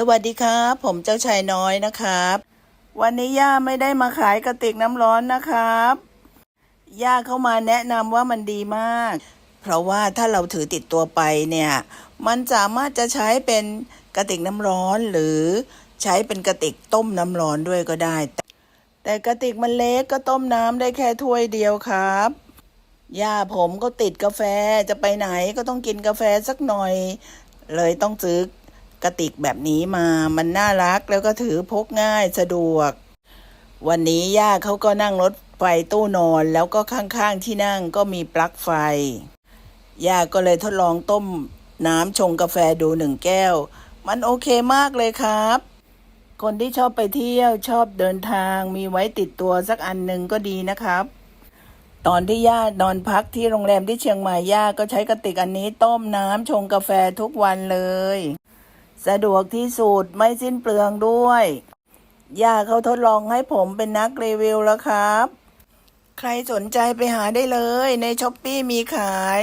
สวัสดีครับ ผมเจ้าชายน้อยนะครับ วันนี้ย่าไม่ได้มาขายกระติกน้ำร้อนนะครับ ย่าเข้ามาแนะนำว่ามันดีมาก เพราะว่าถ้าเราถือติดตัวไปเนี่ย มันสามารถจะใช้เป็นกระติกน้ำร้อนหรือใช้เป็นกระติกต้มน้ำร้อนด้วยก็ได้ แต่กระติกมันเล็กก็ต้มน้ำได้แค่ถ้วยเดียวครับย่าผมก็ติดกาแฟจะไปไหนก็ต้องกินกาแฟสักหน่อย เลยต้องซื้อ กระติกแบบนี้มา มันน่ารักแล้วก็ถือพกง่ายสะดวก วันนี้ย่าเขาก็นั่งรถไฟตู้นอนแล้วก็ข้างๆที่นั่งก็มีปลั๊กไฟ ย่าก็เลยทดลองต้มน้ำชงกาแฟดูหนึ่งแก้ว มันโอเคมากเลยครับ คนที่ชอบไปเที่ยวชอบเดินทางมีไว้ติดตัวสักอันหนึ่งก็ดีนะครับ ตอนที่ย่านอนพักที่โรงแรมที่เชียงใหม่ย่าก็ใช้กระติกอันนี้ต้มน้ำชงกาแฟทุกวันเลย สะดวกที่สุดไม่สิ้นเปลืองด้วย ย่าเขาทดลองให้ผมเป็นนักรีวิวแล้วครับ ใครสนใจไปหาได้เลย ในช้อปปี้มีขาย